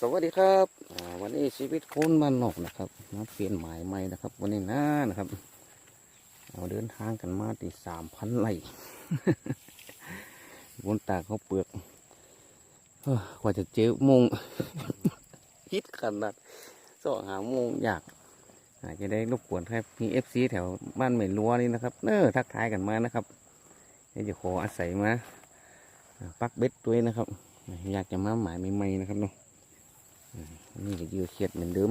สวัสดีครับ วันนี้ชีวิตคนบ้านนอกนะครับมาเปลี่ยนหมายใหม่นะครับ วันนี้น้านะครับ เราเดินทางกันมาที่สามพันไร่บนตากเขาเปลือกกว่าจะเจอมงฮิตขนาดสองหามงอยากอาจจะได้รบกวนครับมีเอฟซีแถวบ้านเหม็นรัวนี่นะครับ เนอทักทายกันมานะครับเดี๋ยวจะขออาศัยมา ปักเบ็ดด้วยนะครับ อยากจะมาหมายใหม่ๆนะครับเนาะอืมนี่ก็เหยือเขียดเหมือนเดิม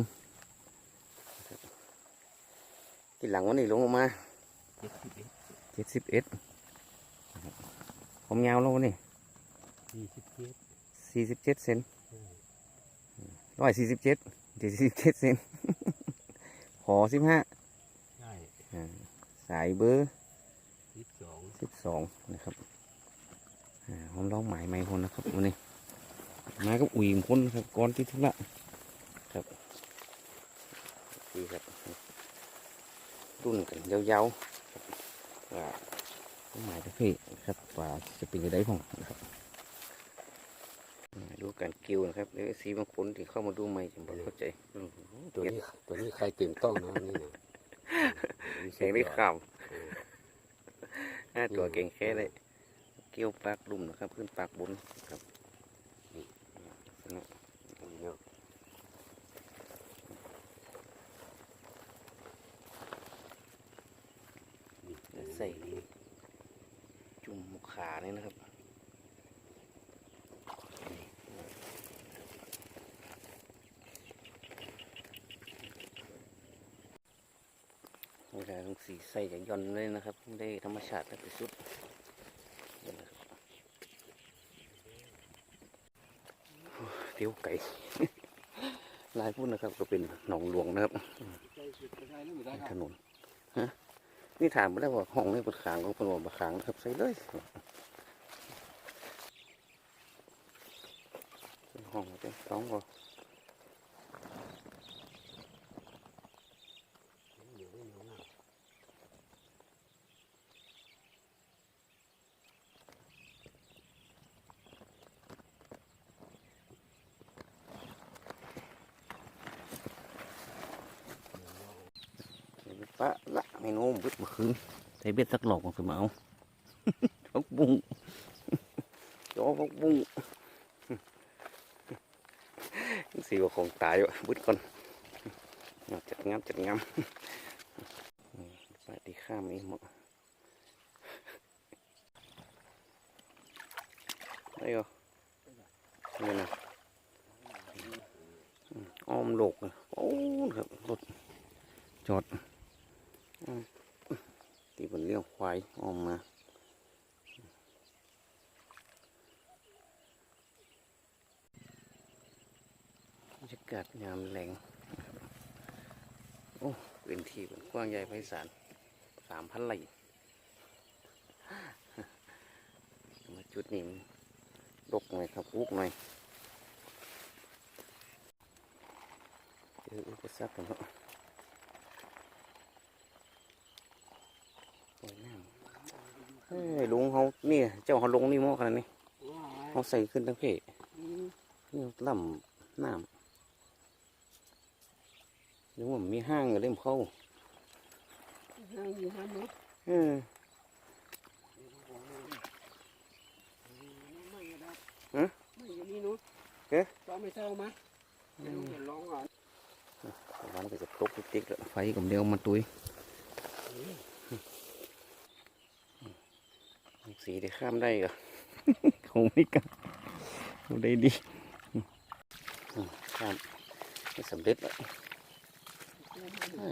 นะครับทีหลังวันนี้ลงออกมาเจ็ดสิบเอ็ดผมยาวแล้ววันนี้สี่สิบเจ็ดสี่สิบเจ็ดเซนร้อยสี่สิบเจ็ดเจ็ดสิบเจ็ดเซนขอสิบห้าใช่สายเบอร์สิบสองสิบสองนะครับอ่า ผมลองหมายใหม่คนนะครับวันนี้มาก็อุ่ยมคนนะครับก่อนที่ทุกละครับดีครับรุ่นกันยาวๆครับว่าหมายประเภทครับว่าจะเป็นยังไงของนะครับอ่าดูการกิวนะครับเดี๋ยวสีบางคนที่เข้ามาดูใหม่จะบอกเข้าใจอืมตัวนี้ตัวนี้ใครตื่นต้องนะนี่นะเสียงได้ข่าวห้าตัวเก่งแค่เลยเกี่ยวปากดุ่มนะครับ ขึ้นปากบนครับนี่สนุกเนาะใส่จุ่มขาเนี่ยนะครับนี่เวลาลงสีใส่จะย่อนเลยนะครับ ได้ธรรมชาติและที่สุดนี่นะครับเติ้วไก่ลายพูดนะครับ ก็เป็นหนองหลวงนะครับถนนฮะนี่ถามมาได้ว่าห้องนี่ป็นขางของเป็นว่าขางนะครับใส่เลยห้องเป็นสองก็ปะละเมนูบึดเมื่อ คืนใส่เบ็ดสักหลอกของสมาเอาพักบุ้งจอพักบุ้งสีว่าของตายวะบึดก่อนจัดงามจัดงามอืมสวัสดีข้ามเองหมดได้ก็นี่นะอ้อมโลกโอ้ครับรถจอด ที่บนเลี้ยวควายออมมาบรรยากาศยามแรงโอ้เป็นที่เป็นกว้างใหญ่ไพศาลสามพันไร่มาจุดนี้มันรกหน่อยครับอุกหน่อยเจออุปสรรคกันเนาะโอ้ยน้ำเฮ้ย ลุงเขานี่เจ้าเขาลงนี่หม้อขนาดนี้เขาใส่ขึ้นทั้งเพนี่ล่ำน้ำนึกว่ามันมีห้างอยู่เล่มเข้าห้างอยู่ห้างนู้นเออฮะไม่อยู่นี่นู้นเอ๊ะก็ไม่เท่ามาเดี๋ยวเห็นร้องก่อนวันก็จะตกติ๊กๆแล้วไฟกับเดียวมาตุย สีได้ข้ามได้ก็คงไม่กล้าเอาได้ดีอืมข้ามไม่สำเร็จแล้วน้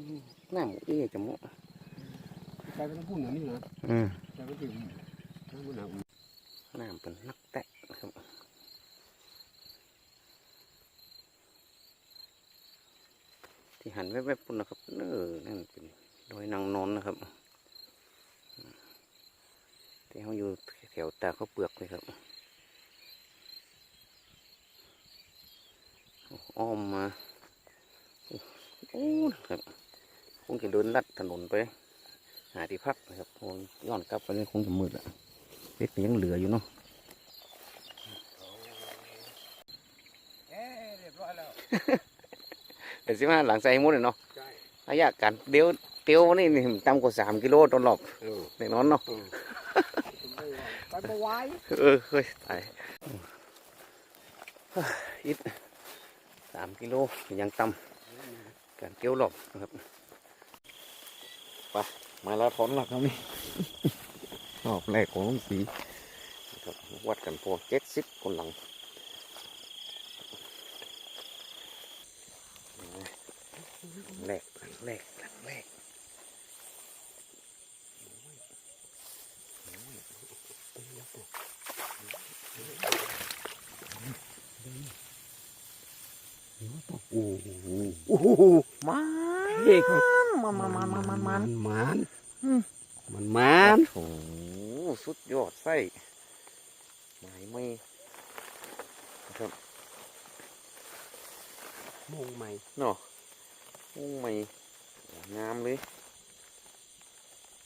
ำน้ำเอ๊ะจะมุกลายเป็นผู้หนึ่งนี่นะอืมกลายเป็นผู้หนึ่งน้ำมันหนักน้ำเป็นนักแตะนะครับที่หันแวบๆปุ่นนะครับเออนั่นเป็นดอยนางนอนนะครับอืมที่เขา อยู่แถวตาเขาวเปลือกเลยครับอ้อมมาโอ้ครับคงจะเดินลัดถนนไป หาที่พักนะครับคงย้อนกลับไปนี่คงจะมืดอะเล็ดยังเหลืออยู่เนาะเอ๊ะเรียบร้อยแล้วเดี๋ยวสิมาหลังใส่หมดเลยเนาะใช่ระยะการเดียวเตียวนี่นี่ต่ำกว่าสามกิโลตอนหลอกเออแน่นอนเนาะ ไปไปไว้เออเฮ้ยตายอิดสามกิโลยังต่ำการเกี่ยวหลอกนะครับไปมาแล้วทอนหลักครับนี่รอบแรกของลุงสีนะครับวัดกันพอเจ็ดสิบคนหลังแรกหลังแรกหลังแรก โอ้โห โอ้โหมา เฮ้ยมันมันมันมันมันมันมันอืมมันมันโอ้โหสุดยอดไส้หมายไม่นะครับมงใหม่เนาะโอ้ไม่งามเลย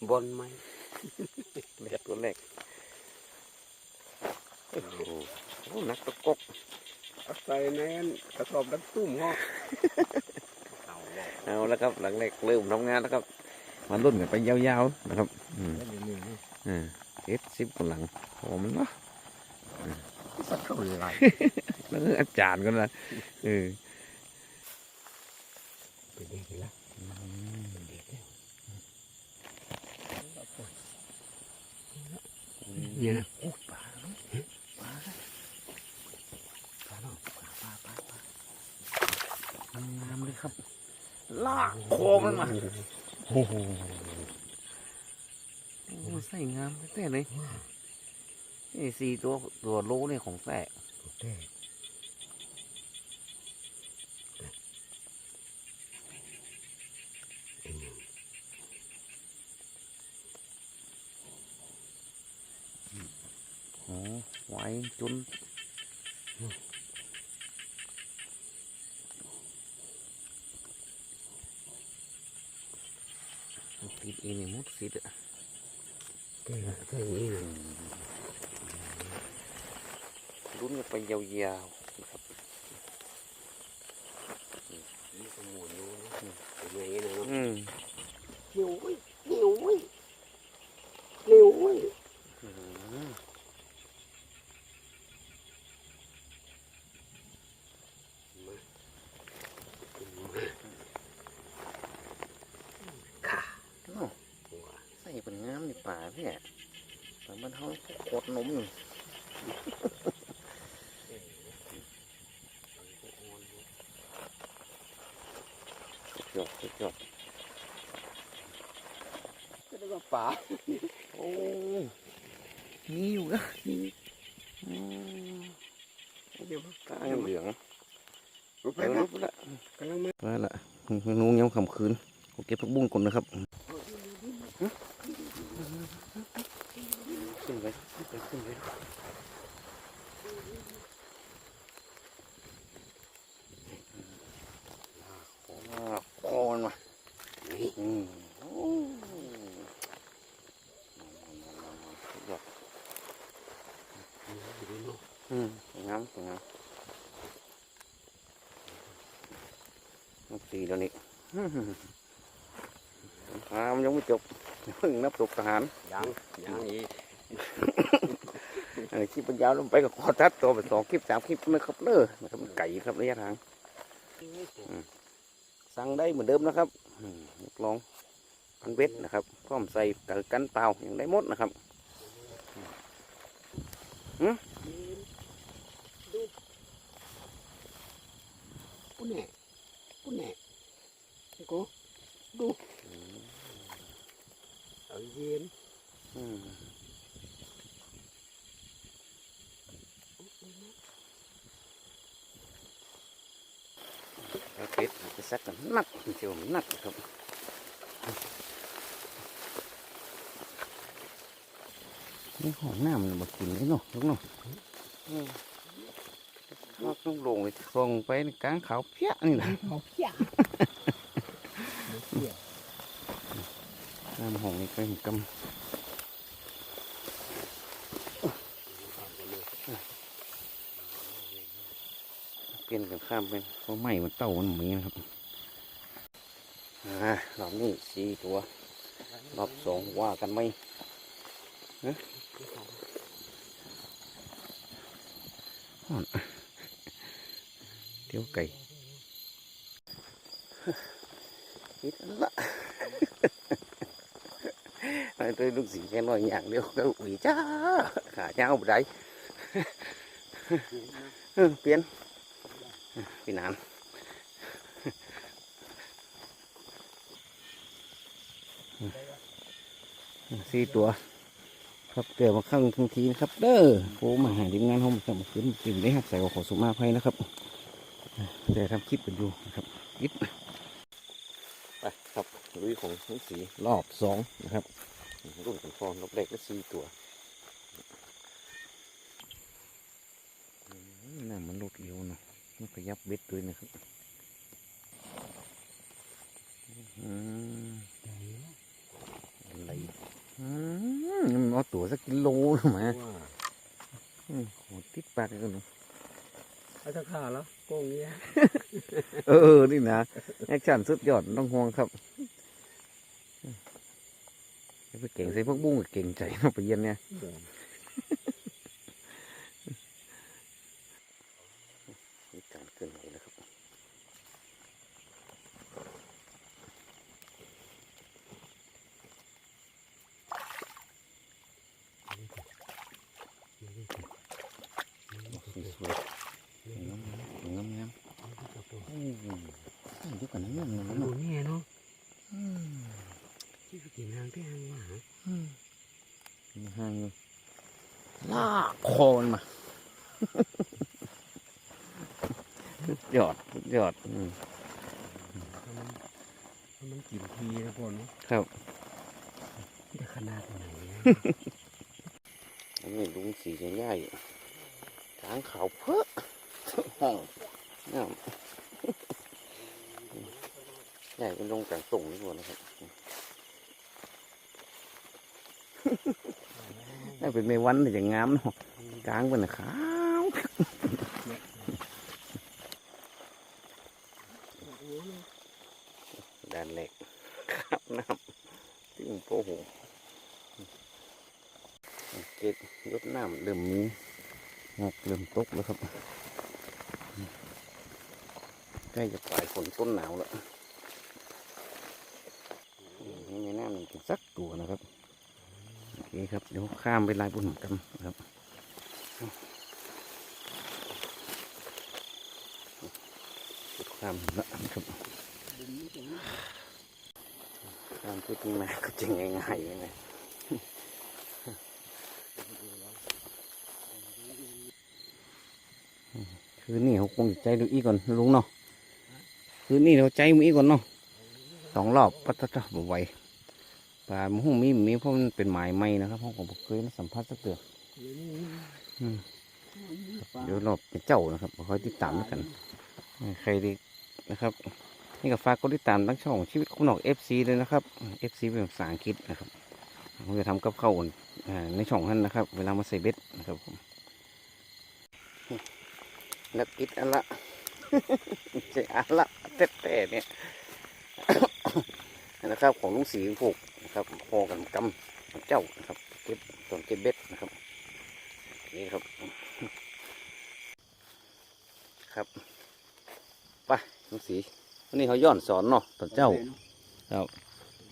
บอลใหม่เล็กตัวเล็กโอ้โหโอ้นักตะกกเอาใส่ในอันกระสอบดักตุ้มห้องเอาแล้ว เอาแล้วครับ หลังแรกเริ่มทำงานแล้วครับมารุ่นกันไปยาวๆนะครับอืมแล้วเดี๋ยวนี้นะอ่าเจ็ดสิบคนหลังหอมเนาะสักเท่าไหร่แล้วก็อาจารย์ก็นะเออเป็นเด็กแล้วเป็นเด็กแล้วเนี่ยนะโอ้ปลาเนาะปลาปลาเนาะปลาปลาปลาปลางามเลยครับ ลากคอมันมาโอ้โหโอ้ใส่งามแท้เลยนี่สี่ตัวตัวโลนี่ของแท้เท่โอ้ไหวจน ติดเองเนี่ยมุดสิดอะ เท่เท่อย่างนี้นะ ลุ้นกันไปยาวๆนะครับ นี่สมุนอยู่นะเป็นอย่างนี้นะเนาะ อืม เหนียวเว้ยเหนียวเว้ยเหนียวเว้ย ค่ะ เนาะใส่เป็นงามในป่าเนี่ยแต่มันเท่าโคตรนมอยู่สุด ยอดสุดยอดจะได้ว่าป่าโอ้มีอยู่นะมีอืมเดี๋ยวกลางเหลืองรู้ไปเออนะรู้ละกำลังมาว่าละนุ่งย้ำคำคืนผมเก็บผักบุ้งก่อนนะครับขึ้นไปขึ้นไปขึ้นไปลากคอมันมาอืมโอ้สุดยอดอืมสวยงามสวยงามนับสี่แล้วนี่อืมอ่ามันยังไม่จบเพิ่งนับตก ทหารยังยังอีกเออคลิปมันยาวลงไปกับคอทัดตัวไปสองคลิปสามคลิปนะครับเนอะนะครับมันไก่ครับระยะทางสั่งได้เหมือนเดิมนะครับอืมอยากลองพันเบ็ดนะครับพร้อมใส่กับกันเปล่าอย่างได้หมดนะครับกูแหน่กูแหน่ไอ้กูดูเอาเย็นอืมแล้วเป็ดมันจะซักกันหนักเชียวหนักนะครับนี่หอมหน้ามันมากินเลยเนาะลูกเนาะอืมลอกลงลงเลยส่งไปในกลางเขาเพี้ยนี่นะเขาเพี้ย น้ำหงนี่กเห็นกำเปลี่ยนกันข้ามเป็นเพราะไหม้มันเต่ามันหมีนะครับหลอบนี้สี่ตัวรอบสองว่ากันไหมเนะเดี๋ยวไก่คิดละ ไอ้ตัวลูกสีแค่น้อยอย่างเดียวก็ ủy จ้าขาเจ้าบ่ได้เปลี่ยนพี่นานสี่ตัว ครับเดี๋ยวมาข้างทังทีนะครับ เด้อโอ้มาหาทีมงานห้องสมุขึ้นกินได้ครับใส่ขอสุมาภัยนะครับเดี๋ยวทำคลิปกันอยู่นะครับคลิปไปครับลุยของทั้งสีรอบสองนะครับ รุ่นกันฟอนรอบแรกก็สี่ตัวอืมน้ำมันลดเร็วเนาะมันก็ยับเบ็ดด้วยนะครับอืมอะไรอืมมันเอาตัวสักกิโลหรือมาว่าอืมโหติดปากกันเนาะเอาถ้าขาแล้วโกงเนี้ย เออ นี่นะ แอคชั่นสุดยอดต้องห่วงครับอย่า ไปเก่งใส่พวกบุ้งเก่งใจเนาะไปเยี่ยมเนี่ยมีการเคลื่อนไหวนะครับสวยๆงามๆงามงามๆอืมเดี๋ยวกันนะเนี่ยมัน ดู เนาะ เนี่ยเนาะ อืม ที่กินทางที่ทางว่า อืมมีห้างอยู่ลากคอมันมาสุด ยอดสุดยอดอืมมันกินทีนะพ่อเนาะครับจะขนาดไหนนะอันนี้ลุงสีใหญ่ๆกลางเขาเพ้อห้องน้ำใหญ่เป็นลงกลางส่งนี่ก่อนนะครับน่าเป็นเมวันแต่จะงามเนาะกลางเป็นขาว ด้านเหล็กครับน้ำที่โป้โหเกตยดน้ำเริ่มมีงอกเริ่มตกแล้วครับ ใกล้จะปลายฝนต้นหนาวแล้วนี่ไม่น่ามีกันสักตัวนะครับ โอเคครับ เดี๋ยวข้ามไปลายบุญกันครับ ข้ามแล้วนะครับตามที่จริงมาก็จริงง่ายๆยังไงคืนนี้เขาคงใจดูอีกก่อนลุงเนาะคืนนี้เราใจมีก่อนเนาะสองรอบปัตตะบ่ไหวปลาหมูมีมีเพราะมันเป็นหมายไหมนะครับเขาก็บอกเคยมาสัมผัสสักเตืออืมเดี๋ยวรอบเป็นเจ้านะครับคอยติดตามแล้วกันใครดี นะครับ นี่ก็ฝากกดติดตามทั้งช่องชีวิตคุณหนอกเอฟซีเลยนะครับเอฟซีเป็นภาษาอังกฤษนะครับผมจะทำกับข้าวอ่าในช่องนั้นนะครับ เวลามาใส่เบ็ดนะครับผมนักอิดอันละใช่อันละเต้ๆเนี่ยนะครับของลุงสีผูกนะครับพอกันกำเจ้านะครับเก็บตอนเก็บเบ็ดนะครับนี่ครับ ครับไปลุงสี วั นนี้เขาย้อนสอนเนาะตอนเจ้าครับ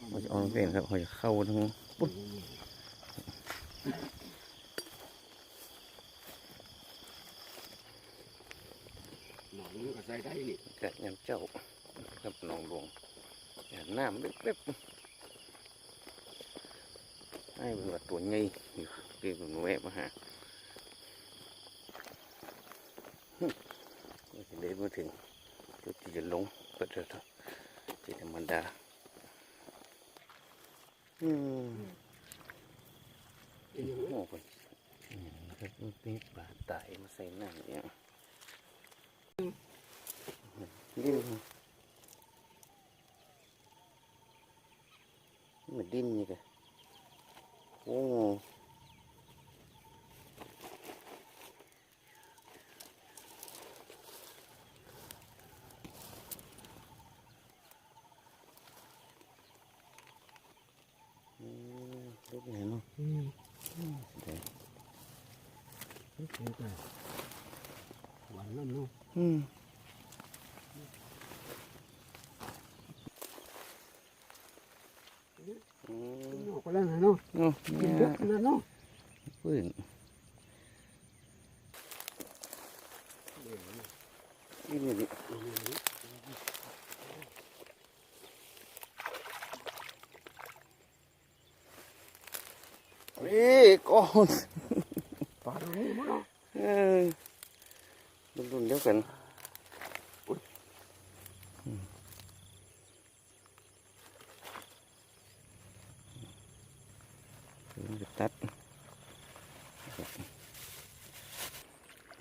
เขาจะเอาเป็นครับเขาจะเข้าทั้งปุ๊บหนองก็ใส่ได้นี่กะยันเจ้าครับหนองหลวงอย่าน้ำเล็บๆให้เป็นว่าตัวใหญ่อยู่เรียกว่าหนูแอบมาหาฮึนี่จะเดินมาถึงจุดที่จะลง ก็เถอะที่ธรรมดาอืมเป็นยังโอ้โหนี่นะครับมันเป็นปลาตายมาใส่น้ำเนี่ยดิ้นมือนดิ้นนี่กะโอ้ม เดี๋ยวโอเคจ้ะหวานน้ำเนาะอืมอืมนอกไปแล้วนะเนาะเนาะกินเนี่เยอะยขนาดเนาะ ปืนนี่นี่นี่ เฮ้ยก้อนปลาตรงนี้มั้งเนาะเออรุ่นรุ่นเดียวกันอืมมันจะตัด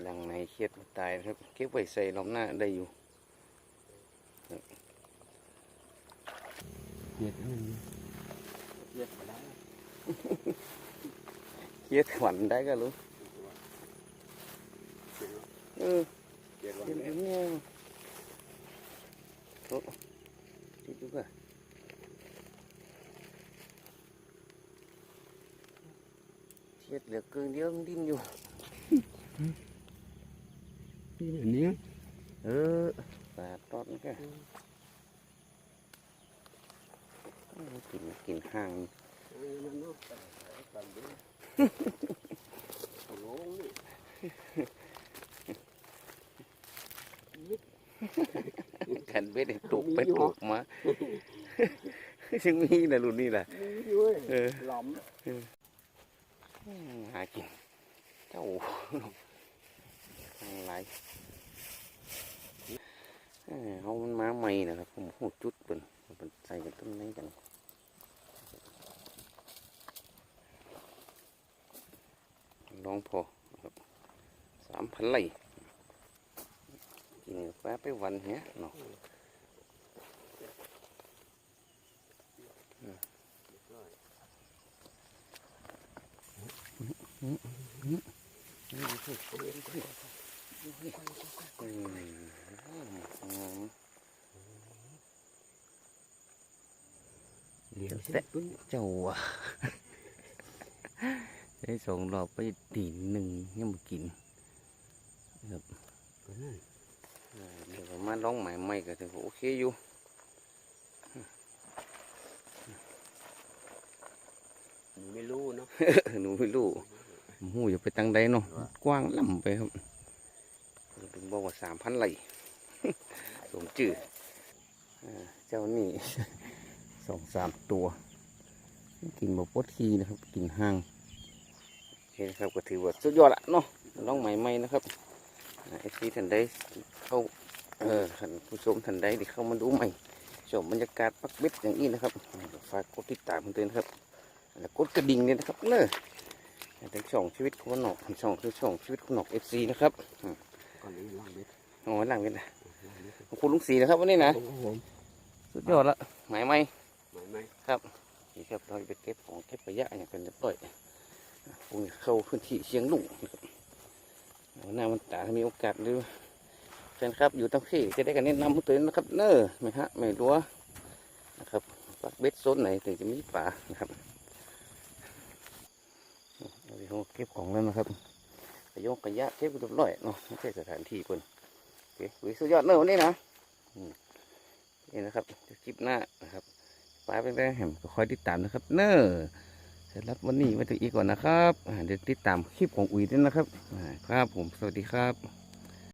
หลังในเครียดตายนะครับ เก็บไว้ใส่ล้อมหน้าได้อยู่ เย็ดนั่นเย็ดไปแล้ว เครียดขวัญได้ก็รู้เออเจ็ดวัน เห็น แล้ว เนี่ยโอ้ติดดูก่ะเครียดเหลือเกินเดียวมันดิ้นอยู่ นี่แบบนี้ เออปลาตอดนี่ก็กินกินข้าง นั่นเนาะตันด้วยโอ้โห นี่ขันเบ็ดให้ตกไปตกมายังมีนะรุ่นนี้แหละนี่ด้วยเออหลอมหากินเจ้าทางไรเอ้ยเขามันมาใหม่นะครับผมหูจุดเป็นเป็นใส่กันต้นนี้กันลองพอครับสามพันไร่กินแป๊บไปวันเนี้ยเนาะอืมอืม เหลียวแต่เจ้าได้สองรอบไปตีหนึ่งยังมากินนั่นเดี๋ยวมาลองใหม่ใหม่ก็ถือว่าโอเคอยู่ไม่รู้เนาะหนูไม่รู้ หูอย่าไปตั้งใดเนาะกว้างล่ำไปครับถึงบอกว่าสามพันไหลสมจืดอ่าเจ้านี่สองสามตัว กินบปดทีนะครับ กินห้างโอเคนะครับก็ถือว่าสุดยอดละเนาะลองใหม่ใหม่นะครับไอซีทันใดเข้าเออท่านผู้ชมทันใดที่เข้ามาดูใหม่ชมบรรยากาศปักเบ็ดอย่างนี้นะครับฝากกดติดตามเพื่อนๆนะครับแล้วกดกระดิ่งเนี่ยนะครับเนอะ เป็นช่องชีวิตคุณหนอกช่องคือช่องชีวิตคุณหนอกเอฟซีนะครับอืมก่อนนี้ล่างเบ็ดโอ้ยหลังเป็นนะขอบคุณลุงสีนะครับวันนี้นะโอ้โหสุดยอดละหมายไหมหมายไหมนี่ครับเราไปเก็บของเก็บขยะอย่างเป็นเรียบร้อยพวกนี้เข้าพื้นที่เชียงลุงนะครับวันหน้ามันตาถ้ามีโอกาสหรือแฟนครับอยู่ตั้งที่จะได้กันแนะนำตัวนะครับ เนอะไม่ฮะไม่รู้นะครับปักเบ็ดโซนไหนถึงจะมีป่านะครับ เราไปเขาเก็บของแล้วนะครับไปยกขยะเก็บเรียบร้อยเนาะไม่ใช่สถานที่คนโอเคอุ้ยสุดยอดเนอะวันนี้นะอืมนี่นะครับคลิปหน้านะครับปลาเปแม่แหมก็คอยติดตามนะครับ เนอะสำหรับวันนี้ไว้ถึงอีกก่อนนะครับเดี๋ยวติดตามคลิปของอุ๋ยด้วยนะครับ ครับผมสวัสดีครับ